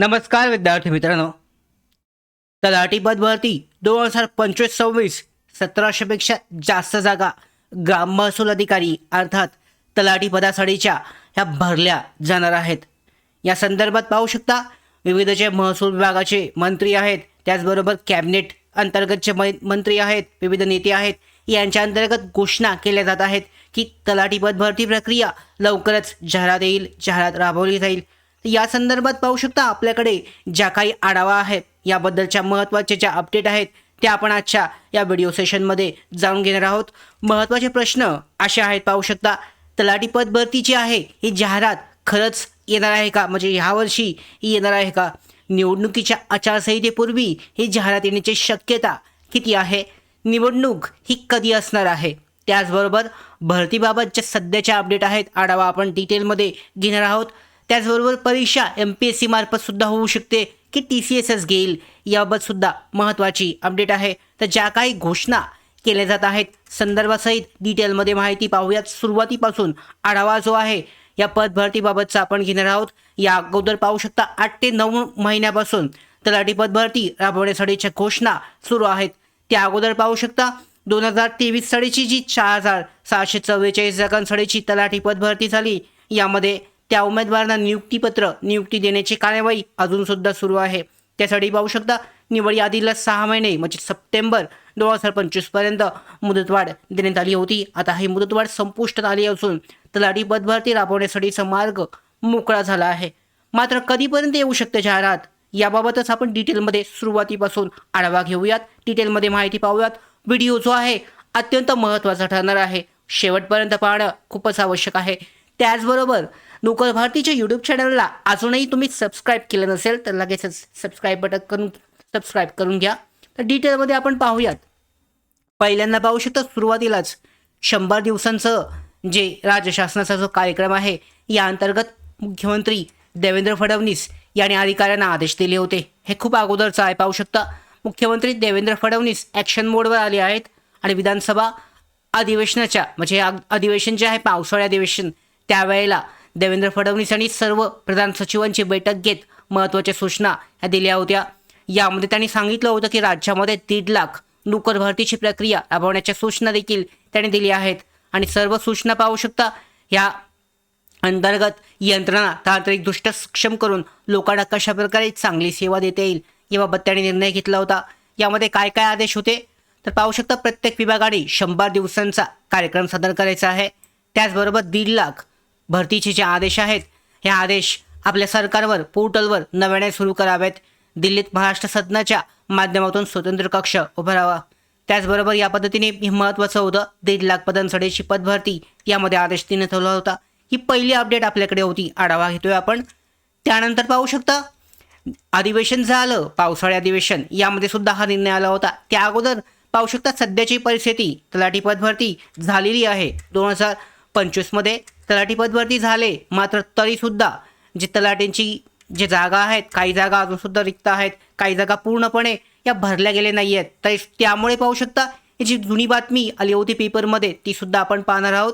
नमस्कार विद्यार्थी मित्रांनो. तलाठी पद भरती दोन हजार पंचवीस सव्वीस सतराशेपेक्षा जास्त जागा ग्राम महसूल अधिकारी अर्थात तलाठी पदासाठीच्या ह्या भरल्या जाणार आहेत. या संदर्भात पाहू शकता विविध जे महसूल विभागाचे मंत्री आहेत त्याचबरोबर कॅबिनेट अंतर्गतचे मंत्री आहेत विविध नेते आहेत यांच्या अंतर्गत घोषणा केल्या जात आहेत की तलाठी पद भरती प्रक्रिया लवकरच जाहिरात येईल जाहिरात राबवली जाईल. या संदर्भात पाहू शकता आपल्याकडे ज्या काही आढावा आहेत याबद्दलच्या महत्त्वाच्या ज्या अपडेट आहेत त्या आपण आजच्या या व्हिडिओ सेशनमध्ये जाणून घेणार आहोत. महत्त्वाचे प्रश्न असे आहेत पाहू शकता तलाठी पद भरती जी आहे ही जाहिरात खरंच येणार आहे का? म्हणजे ह्यावर्षी ही येणार आहे का? निवडणुकीच्या आचारसंहितेपूर्वी ही जाहिरात येण्याची शक्यता किती आहे? निवडणूक ही कधी असणार आहे? त्याचबरोबर भरतीबाबतच्या सध्याच्या अपडेट आहेत आढावा आपण डिटेलमध्ये घेणार आहोत. त्याचबरोबर परीक्षा एम पी एस सी मार्फत सुद्धा होऊ शकते की टी सी एस एस घेईल याबाबत सुद्धा महत्त्वाची अपडेट आहे. तर ज्या काही घोषणा केल्या जात आहेत संदर्भासहित डिटेलमध्ये माहिती पाहूयात. सुरुवातीपासून आढावा जो आहे या पदभरतीबाबतचा आपण घेणार आहोत. या अगोदर पाहू शकता आठ ते नऊ महिन्यापासून तलाठी पदभरती राबवण्यासाठीच्या घोषणा सुरू आहेत. त्या अगोदर पाहू शकता दोन हजार तेवीस साडीची जी चार हजार सहाशे चव्वेचाळीस जागांसाठीची तलाठी पदभरती झाली यामध्ये त्या उमेदवारांना नियुक्तीपत्र नियुक्ती देण्याची कार्यवाही अजून सुद्धा सुरू आहे. त्यासाठी पाहू शकता निवड यादीला सहा महिने म्हणजे सप्टेंबर दोन हजार पंचवीसपर्यंत मुदतवाढ देण्यात आली होती. आता ही मुदतवाढ संपुष्टात आली असून तलाठी पदभरती राबवण्यासाठीचा मार्ग मोकळा झाला आहे. मात्र कधीपर्यंत येऊ शकते जाहिरात? याबाबतच आपण डिटेलमध्ये सुरुवातीपासून आढावा घेऊयात. डिटेलमध्ये माहिती पाहूयात. व्हिडिओ जो आहे अत्यंत महत्त्वाचा ठरणार आहे. शेवटपर्यंत पाहणं खूपच आवश्यक आहे. त्याचबरोबर नोकर भारतीच्या यूट्यूब चॅनलला अजूनही तुम्ही सबस्क्राईब केलं नसेल तर लगेचच सबस्क्राईब बटन करून सबस्क्राईब करून घ्या. तर डिटेलमध्ये आपण पाहूयात. पहिल्यांदा पाहू शकता सुरुवातीलाच शंभर दिवसांचं जे राज्य शासनाचा जो कार्यक्रम आहे या अंतर्गत मुख्यमंत्री देवेंद्र फडणवीस यांनी अधिकाऱ्यांना आदेश दिले होते. हे खूप अगोदरचं आहे. पाहू शकता मुख्यमंत्री देवेंद्र फडणवीस ॲक्शन मोडवर आले आहेत आणि विधानसभा अधिवेशनाच्या म्हणजे अधिवेशन जे आहे पावसाळी अधिवेशन त्यावेळेला देवेंद्र फडणवीस यांनी सर्व प्रधान सचिवांची बैठक घेत महत्त्वाच्या सूचना ह्या दिल्या होत्या. यामध्ये त्यांनी सांगितलं होतं की राज्यामध्ये दीड लाख नोकर भरतीची प्रक्रिया राबवण्याच्या सूचना देखील त्यांनी दिल्या आहेत. आणि सर्व सूचना पाहू शकता ह्या अंतर्गत यंत्रणा तांत्रिकदृष्ट्या सक्षम करून लोकांना कशाप्रकारे चांगली सेवा देता येईल याबाबत त्यांनी निर्णय घेतला होता. यामध्ये काय काय आदेश होते? तर पाहू शकता प्रत्येक विभागाने शंभर दिवसांचा कार्यक्रम सादर करायचा आहे. त्याचबरोबर दीड लाख भरतीचे जे आदेश आहेत हे आदेश आपल्या सरकारवर पोर्टलवर नव्याने सुरू करावेत. दिल्लीत महाराष्ट्र सदनाच्या माध्यमातून स्वतंत्र कक्ष उभारावा त्याचबरोबर या पद्धतीने हे महत्त्वाचं होतं. दीड लाख पदांसाठीची पदभरती यामध्ये आदेश तिने ठेवला होता. ही पहिली अपडेट आपल्याकडे होती. आढावा घेतोय आपण. त्यानंतर पाहू शकता अधिवेशन झालं. पावसाळी अधिवेशन यामध्ये सुद्धा हा निर्णय आला होता. त्या अगोदर पाहू शकता सध्याची परिस्थिती तलाठी पदभरती झालेली आहे. दोन हजार पंचवीसमध्ये तलाठीपदवरती झाले मात्र तरीसुद्धा जे तलाठींची जे जागा आहेत काही जागा अजूनसुद्धा रिक्त आहेत काही जागा पूर्णपणे या भरल्या गेल्या नाही आहेत तरी त्यामुळे पाहू शकता जी जुनी बातमी आली होती पेपरमध्ये ती सुद्धा आपण पाहणार आहोत.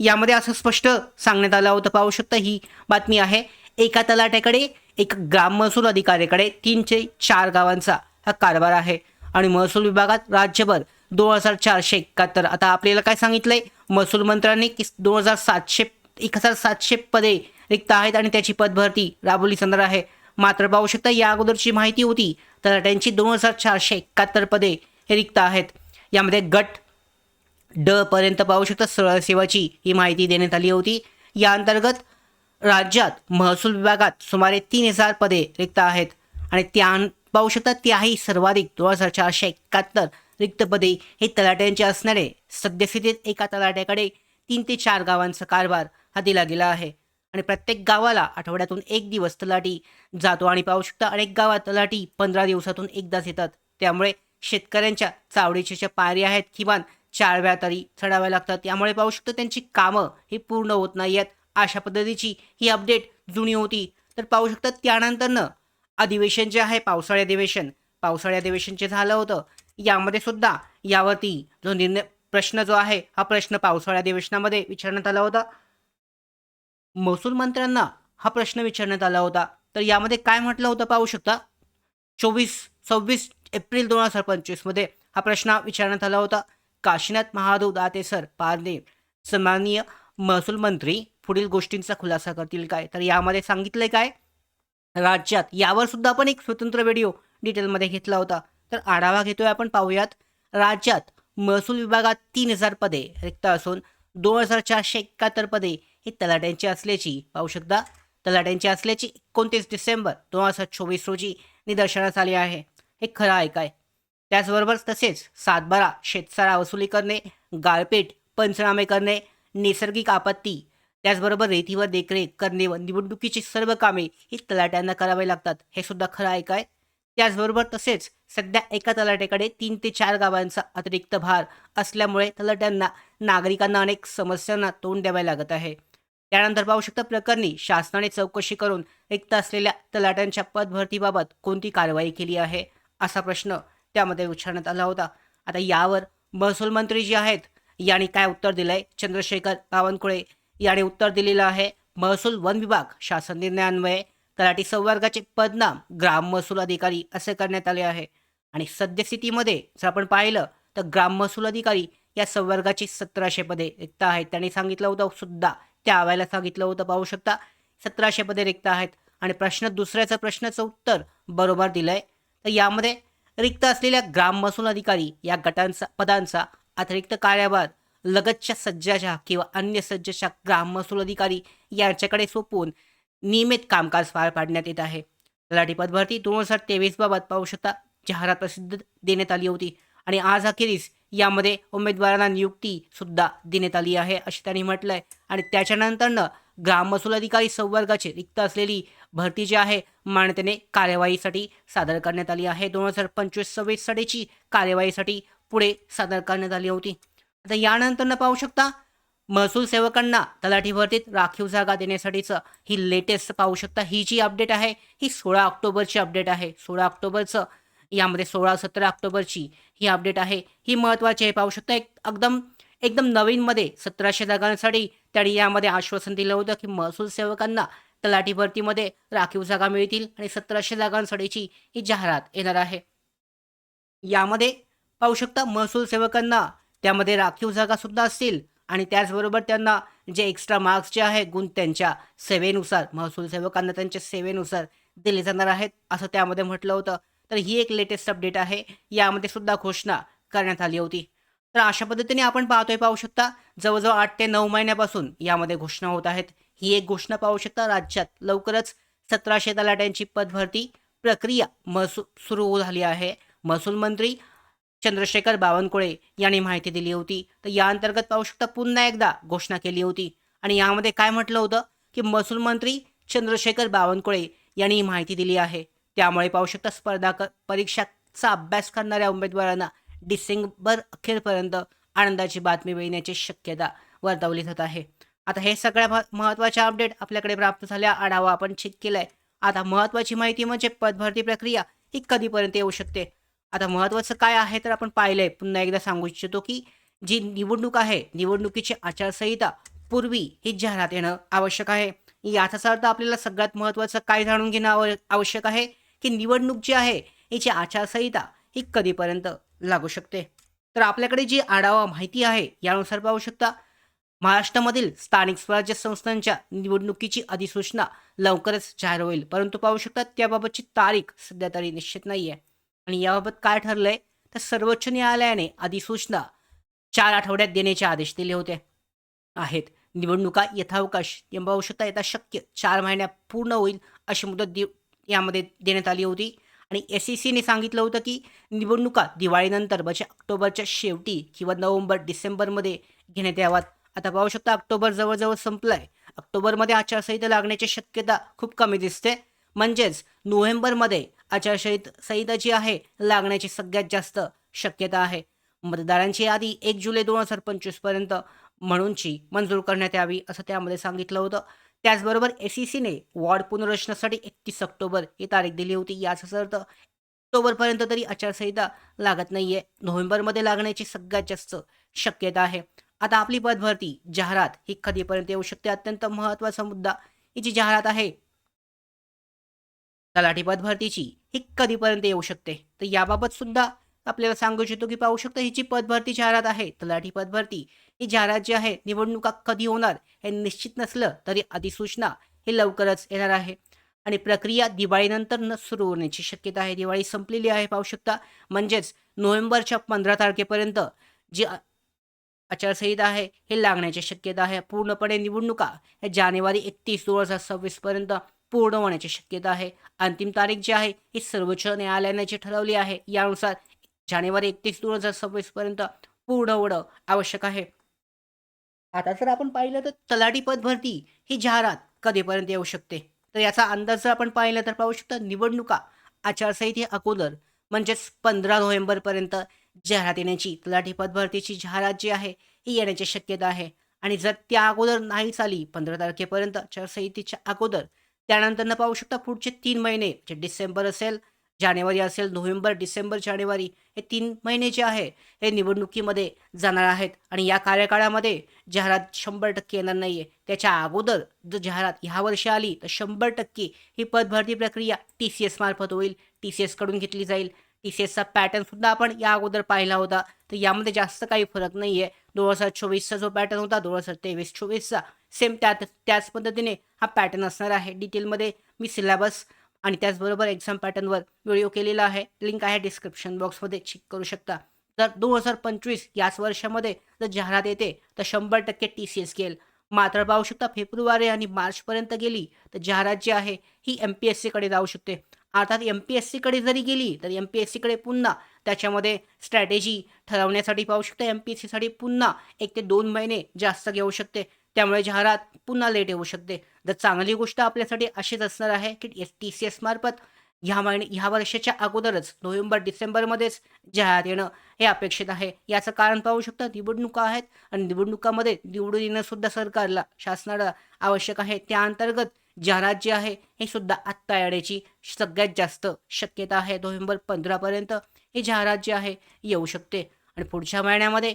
यामध्ये असं स्पष्ट सांगण्यात आलं होतं पाहू शकता ही बातमी आहे. एका तलाट्याकडे एक ग्राम महसूल अधिकाऱ्याकडे तीनशे चार गावांचा हा कारभार आहे. आणि महसूल विभागात राज्यभर दोन हजार चारशे एकाहत्तर. आता आपल्याला काय सांगितलंय? महसूल मंत्र्यांनी की दोन हजार सातशे एक हजार सातशे पदे रिक्त आहेत आणि त्याची पदभरती राबवली जाणार आहे. मात्र पाहू शकता या अगोदरची माहिती होती तर त्यांची दोन हजार चारशे एकाहत्तर पदे हे रिक्त आहेत. यामध्ये गट ड पर्यंत पाहू शकता सरळ सेवाची ही माहिती देण्यात आली होती. या अंतर्गत राज्यात महसूल विभागात सुमारे तीन हजार पदे रिक्त आहेत आणि त्या पाहू शकता त्याही सर्वाधिक दोन हजार चारशे एकाहत्तर रिक्त पदे हे तलाट्यांचे असणारे सद्यस्थितीत एका तलाट्याकडे तीन ते चार गावांचा कारभार हा दिला गेला आहे. आणि प्रत्येक गावाला आठवड्यातून एक दिवस तलाठी जातो आणि पाहू शकता अनेक गावात तलाठी पंधरा दिवसातून एकदाच येतात. त्यामुळे शेतकऱ्यांच्या चावडीच्या ज्या पायऱ्या आहेत किमान चार वेळा तरी चढाव्या लागतात. त्यामुळे पाहू शकतो त्यांची कामं ही पूर्ण होत नाही आहेत. अशा पद्धतीची ही अपडेट जुनी होती. तर पाहू शकतात त्यानंतरनं अधिवेशन जे आहे पावसाळी अधिवेशन पावसाळी अधिवेशन जे झालं होतं यामध्ये सुद्धा यावरती जो निर्णय प्रश्न जो आहे हा प्रश्न पावसाळी अधिवेशनामध्ये विचारण्यात आला होता. महसूल मंत्र्यांना हा प्रश्न विचारण्यात आला होता. तर यामध्ये काय म्हटलं होतं पाहू शकता? चोवीस सव्वीस एप्रिल दोन हजार पंचवीसमध्ये हा प्रश्न विचारण्यात आला होता. काशीनाथ महादेव दाते सर पारने सन्माननीय महसूल मंत्री पुढील गोष्टींचा खुलासा करतील काय? तर यामध्ये सांगितलंय काय? राज्यात यावर सुद्धा आपण एक स्वतंत्र व्हिडिओ डिटेलमध्ये घेतला होता. तर आढावा घेतोय आपण पाहूयात. राज्यात महसूल विभागात तीन हजार पदे रिक्त असून दोन हजार चारशे एकाहत्तर पदे ही तलाट्यांची असल्याची पाहू शकता तलाट्यांची असल्याची एकोणतीस डिसेंबर दोन हजार चोवीस रोजी निदर्शनास आली आहे. हे खरं आहे काय? त्याचबरोबर तसेच सातबारा शेतसारा वसुली करणे गाळपेट पंचनामे करणे नैसर्गिक आपत्ती त्याचबरोबर रेतीवर देखरेख करणे व निवडणुकीची सर्व कामे ही तलाट्यांना करावी लागतात. हे सुद्धा खरं आहे काय? त्याचबरोबर तसेच सध्या एका तलाट्याकडे तीन ते चार गावांचा अतिरिक्त भार असल्यामुळे तलाट्यांना नागरिकांना अनेक समस्यांना तोंड द्यावे लागत आहे. त्यानंतर पाहू शकता प्रकरणी शासनाने चौकशी करून रिक्त असलेल्या तलाट्यांच्या पदभरतीबाबत कोणती कारवाई केली आहे असा प्रश्न त्यामध्ये विचारण्यात आला होता. आता यावर महसूल मंत्री जे आहेत यांनी काय उत्तर दिलंय? चंद्रशेखर बावनकुळे याने उत्तर दिलेलं आहे महसूल वन विभाग शासन निर्णयान्वये तलाठी संवर्गाचे पदनाम ग्राम महसूल अधिकारी असे करण्यात आले आहे. आणि सद्यस्थितीमध्ये जर आपण पाहिलं तर ग्राम महसूल अधिकारी या संवर्गाची सतराशे पदे रिक्त आहेत त्यांनी सांगितलं होतं सुद्धा त्या वेळेला सांगितलं होतं पाहू शकता. सतराशे पदे रिक्त आहेत. आणि प्रश्न दुसऱ्याचं प्रश्नाचं उत्तर बरोबर दिलंय. तर यामध्ये रिक्त असलेल्या ग्राम महसूल अधिकारी या गटांचा पदांचा अतिरिक्त कार्यभार लगतच्या सज्जाच्या किंवा अन्य सज्जाच्या ग्राम महसूल अधिकारी यांच्याकडे सोपवून नियमित कामकाज पार पाडण्यात येत आहे. तलाठी पदभरती दोन हजार तेवीस बाबत पाहू शकता. जाहिरात प्रसिद्ध देण्यात आली होती. आणि आज अखेरीस यामध्ये उमेदवारांना नियुक्ती सुद्धा देण्यात आली आहे असे त्यांनी म्हटलंय. आणि त्याच्यानंतरनं ग्राम महसूल अधिकारी संवर्गाची रिक्त असलेली भरती जी आहे मान्यतेने कार्यवाहीसाठी सादर करण्यात आली आहे. दोन हजार पंचवीस सव्वीस साठीची कार्यवाहीसाठी पुढे सादर करण्यात आली होती. आता यानंतरनं पाहू शकता महसूल सेवकांना तलाठी भरतीत राखीव जागा देण्यासाठीचं ही लेटेस्ट पाहू शकता. ही जी अपडेट आहे ही सोळा ऑक्टोबरची अपडेट आहे. सोळा ऑक्टोबरचं यामध्ये सोळा सतरा ऑक्टोबरची ही अपडेट आहे. ही महत्त्वाची आहे. पाहू शकता एक एकदम एकदम नवीनमध्ये सतराशे जागांसाठी त्यांनी यामध्ये आश्वासन दिलं होतं की महसूल सेवकांना तलाठी भरतीमध्ये राखीव जागा मिळतील आणि सतराशे जागांसाठीची ही जाहिरात येणार आहे. यामध्ये पाहू शकता महसूल सेवकांना त्यामध्ये राखीव जागा सुद्धा असतील आणि त्याचबरोबर त्यांना जे एक्स्ट्रा मार्क्स जे आहे गुण त्यांच्या सेवेनुसार महसूल सेवकांना त्यांच्या सेवेनुसार दिले जाणार आहेत असं त्यामध्ये म्हटलं होतं. तर ही एक लेटेस्ट अपडेट आहे. यामध्ये सुद्धा घोषणा करण्यात आली होती. तर अशा पद्धतीने आपण पाहतोय पाहू शकता जवळजवळ आठ ते नऊ महिन्यापासून यामध्ये घोषणा होत आहेत. ही एक घोषणा पाहू शकता राज्यात लवकरच सतराशे तलाट्यांची पदभरती प्रक्रिया महसूल सुरू झाली आहे. महसूल मंत्री चंद्रशेखर बावनकुळे यांनी माहिती दिली होती. तर या अंतर्गत पाहू शकता पुन्हा एकदा घोषणा केली होती. आणि यामध्ये काय म्हटलं होतं की महसूल मंत्री चंद्रशेखर बावनकुळे यांनी ही माहिती दिली आहे. त्यामुळे पाहू शकता स्पर्धा क परीक्षाचा अभ्यास करणाऱ्या उमेदवारांना डिसेंबर अखेरपर्यंत आनंदाची बातमी मिळण्याची शक्यता वर्तवली जात आहे. आता हे सगळ्या मह- महत्त्वाच्या अपडेट आपल्याकडे प्राप्त झाल्या. आढावा आपण चेक केलाय. आता महत्त्वाची माहिती म्हणजे पदभरती प्रक्रिया ही कधीपर्यंत येऊ शकते? आता महत्त्वाचं काय आहे तर आपण पाहिलंय. पुन्हा एकदा सांगू इच्छितो की जी निवडणूक आहे निवडणुकीची आचारसंहिता पूर्वी ही जाहिरात येणं आवश्यक आहे. याचाच अर्थ आपल्याला सगळ्यात महत्त्वाचं काय जाणून घेणं आवश्यक आहे? की निवडणूक जी आहे याची आचारसंहिता ही कधीपर्यंत लागू शकते? तर आपल्याकडे जी आढावा माहिती आहे यानुसार पाहू शकता महाराष्ट्रामधील स्थानिक स्वराज्य संस्थांच्या निवडणुकीची अधिसूचना लवकरच जाहीर होईल. परंतु पाहू शकता त्याबाबतची तारीख सध्या तरी निश्चित नाही आहे आणि याबाबत काय ठरलंय? तर सर्वोच्च न्यायालयाने अधिसूचना चार आठवड्यात देण्याचे आदेश दिले होते. आहेत. निवडणुका यथावकाश या पाहू शकता येता शक्य चार महिन्यात पूर्ण होईल अशी मुदत यामध्ये देण्यात आली होती. आणि एस सी सीने सांगितलं होतं की निवडणुका दिवाळीनंतर म्हणजे ऑक्टोबरच्या शेवटी किंवा नोव्हेंबर डिसेंबरमध्ये घेण्यात याव्यात. आता पाहू शकता ऑक्टोबर जवळजवळ संपलाय. ऑक्टोबरमध्ये आचारसंहिता लागण्याची शक्यता खूप कमी दिसते. म्हणजेच नोव्हेंबरमध्ये आचारसंहिता संहिता जी आहे लागण्याची सगळ्यात जास्त शक्यता आहे. मतदारांची यादी एक जुलै दोन हजार पंचवीसपर्यंत म्हणूनची मंजूर करण्यात यावी असं त्यामध्ये सांगितलं होतं. त्याचबरोबर एस सी सीने वॉर्ड पुनर्रचनासाठी एकतीस ऑक्टोबर ही तारीख दिली होती. याचा अर्थ ऑक्टोबरपर्यंत तरी आचारसंहिता लागत नाहीये. नोव्हेंबरमध्ये लागण्याची सगळ्यात जास्त शक्यता आहे. आता आपली पदभरती जाहिरात ही कधीपर्यंत येऊ शकते? अत्यंत महत्त्वाचा मुद्दा ही जी जाहिरात आहे. तलाठी पदभरतीची ही कधीपर्यंत येऊ शकते? तर याबाबत सुद्धा आपल्याला सांगू इच्छितो की पाहू शकता ही जी पदभरती जाहिरात आहे. तलाठी पदभरती ही जाहिरात जी आहे निवडणुका कधी होणार हे निश्चित नसलं तरी अधिसूचना ही लवकरच येणार आहे. आणि प्रक्रिया दिवाळीनंतर न सुरू होण्याची शक्यता आहे. दिवाळी संपलेली आहे पाहू शकता. म्हणजेच नोव्हेंबरच्या पंधरा तारखेपर्यंत जी आचारसंहिता आहे हे लागण्याची शक्यता आहे. पूर्णपणे निवडणुका हे जानेवारी एकतीस दोन हजार सव्वीसपर्यंत पूर्ण होण्याची शक्यता आहे. अंतिम तारीख जी आहे ही सर्वोच्च न्यायालयाने जी ठरवली आहे यानुसार जानेवारी एकतीस दोन हजार सव्वीसपर्यंत पूर्ण होणं आवश्यक आहे. आता जर आपण पाहिलं तर तलाठी पद भरती ही जाहिरात कधीपर्यंत येऊ शकते? तर याचा अंदाज जर आपण पाहिला तर पाहू शकता निवडणुका आचारसंहिते अगोदर म्हणजेच पंधरा नोव्हेंबरपर्यंत जाहिरात येण्याची तलाठी पद भरतीची जाहिरात जी आहे ही येण्याची शक्यता आहे. आणि जर त्या अगोदर नाही चाली पंधरा तारखेपर्यंत आचारसंहितेच्या अगोदर त्यानंतर पाहू शकता पुढचे तीन महिने म्हणजे डिसेंबर असेल जानेवारी असेल नोव्हेंबर डिसेंबर जानेवारी हे तीन महिने जे आहे हे निवडणुकीमध्ये जाणार आहेत. आणि या कार्यकाळामध्ये जाहिरात शंभर टक्के येणार नाही आहे त्याच्या अगोदर जर जाहिरात ह्या वर्षी आली तर शंभर टक्के ही पदभरती प्रक्रिया टी सी एस मार्फत होईल. टी सी एसकडून घेतली जाईल. टी सी एसचा पॅटर्नसुद्धा आपण या अगोदर पाहिला होता. तर यामध्ये जास्त काही फरक नाही आहे दोन हजार चोवीसचा जो पॅटर्न होता दोन हजार तेवीस चोवीसचा सेम त्यात त्याच पद्धतीने हा पॅटर्न असणार आहे. डिटेलमध्ये मी सिलेबस आणि त्याचबरोबर एक्झाम पॅटर्नवर व्हिडिओ केलेला आहे. लिंक आहे डिस्क्रिप्शन बॉक्समध्ये चेक करू शकता. तर दोन हजार पंचवीस याच वर्षामध्ये जर जाहिरात येते तर शंभर टक्के टी सी एस घेईल. मात्र पाहू शकता फेब्रुवारी आणि मार्चपर्यंत गेली तर जाहिरात जी आहे ही एम पी एस सीकडे जाऊ शकते. अर्थात एम पी एस सीकडे जरी गेली तर एम पी एस सीकडे पुन्हा त्याच्यामध्ये स्ट्रॅटेजी ठरवण्यासाठी पाहू शकता एम पी एस सीसाठी पुन्हा एक ते दोन महिने जास्त घेऊ शकते. त्यामुळे जाहिरात पुन्हा लेट येऊ शकते. तर चांगली गोष्ट आपल्यासाठी अशीच असणार आहे की एस टी सी एसमार्फत ह्या महिने ह्या वर्षाच्या अगोदरच नोव्हेंबर डिसेंबरमध्येच जाहिरात येणं हे अपेक्षित आहे. याचं कारण पाहू शकता निवडणुका आहेत आणि निवडणुकामध्ये निवडून येणं सुद्धा सरकारला शासनाला आवश्यक आहे. त्या अंतर्गत जाहिरात जे आहे हे सुद्धा आत्ता येण्याची सगळ्यात जास्त शक्यता आहे. नोव्हेंबर पंधरापर्यंत हे जाहिरात जे आहे येऊ शकते. आणि पुढच्या महिन्यामध्ये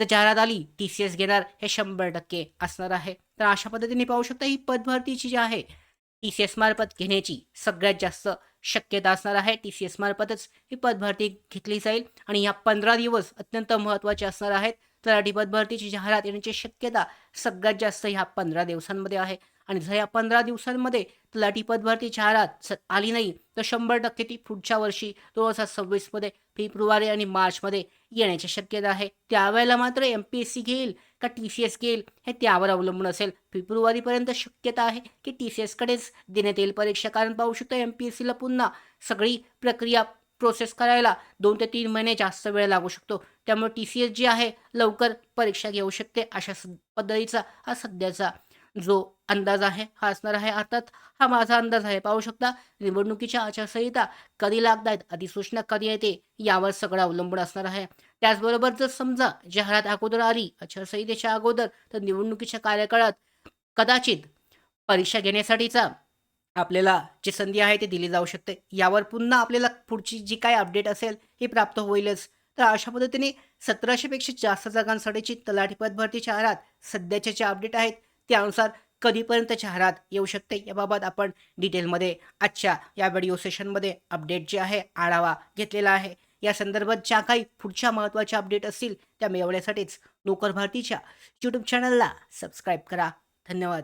जर जाहिरात आली टी सी एस घेणार हे शंभर टक्के असणार आहे. तर अशा पद्धतीने पाहू शकता ही पदभरतीची जी आहे टी सी एस मार्फत घेण्याची सगळ्यात जास्त शक्यता असणार आहे. टी सी एस मार्फतच ही पदभरती घेतली जाईल आणि ह्या पंधरा दिवस अत्यंत महत्त्वाचे असणार आहेत. तलाठी पदभरतीची जाहिरात येण्याची शक्यता सगळ्यात जास्त ह्या पंधरा दिवसांमध्ये आहे. आणि जर या पंधरा दिवसांमध्ये तलाठी पदभरती जाहिरात आली नाही तर शंभर टक्के ती पुढच्या वर्षी दोन हजार सव्वीसमध्ये फेब्रुवारी आणि मार्चमध्ये येण्याची शक्यता आहे. त्यावेळेला मात्र एम पी एस सी घेईल. का टी सी एस घेईल हे त्यावर अवलंबून असेल. फेब्रुवारीपर्यंत शक्यता आहे की टी सी एसकडेच देण्यात येईल परीक्षा. कारण पाहू शकतो एम पी एस सीला पुन्हा सगळी प्रक्रिया प्रोसेस करायला दोन ते तीन महिने जास्त वेळ लागू शकतो. त्यामुळे टी सी एस जी आहे लवकर परीक्षा घेऊ शकते. अशा स- पद्धतीचा हा सध्याचा जो अंदाज आहे हा असणार आहे. अर्थात हा माझा अंदाज आहे. पाहू शकता निवडणुकीच्या आचारसंहिता कधी लागत आहेत अधिसूचना कधी येते यावर सगळं अवलंबून असणार आहे. त्याचबरोबर जर समजा जाहिरात अगोदर आली आचारसंहितेच्या अगोदर तर निवडणुकीच्या कार्यकाळात कदाचित परीक्षा घेण्यासाठीचा आपल्याला जी संधी आहे ती दिली जाऊ शकते. यावर पुन्हा आपल्याला पुढची जी काय अपडेट असेल ही प्राप्त होईलच. तर अशा पद्धतीने सतराशेपेक्षा जास्त जागांसाठीची तलाठीपद भरती जाहिरात सध्याच्या ज्या अपडेट आहेत त्यानुसार कधीपर्यंत जाहिरात येऊ शकते याबाबत आपण डिटेलमध्ये आजच्या या व्हिडिओ सेशनमध्ये अपडेट जे आहे आढावा घेतलेला आहे. या संदर्भात ज्या काही पुढच्या महत्त्वाच्या अपडेट असतील त्या मिळवण्यासाठीच नोकर भारतीच्या यूट्यूब चॅनलला सबस्क्राईब करा. धन्यवाद.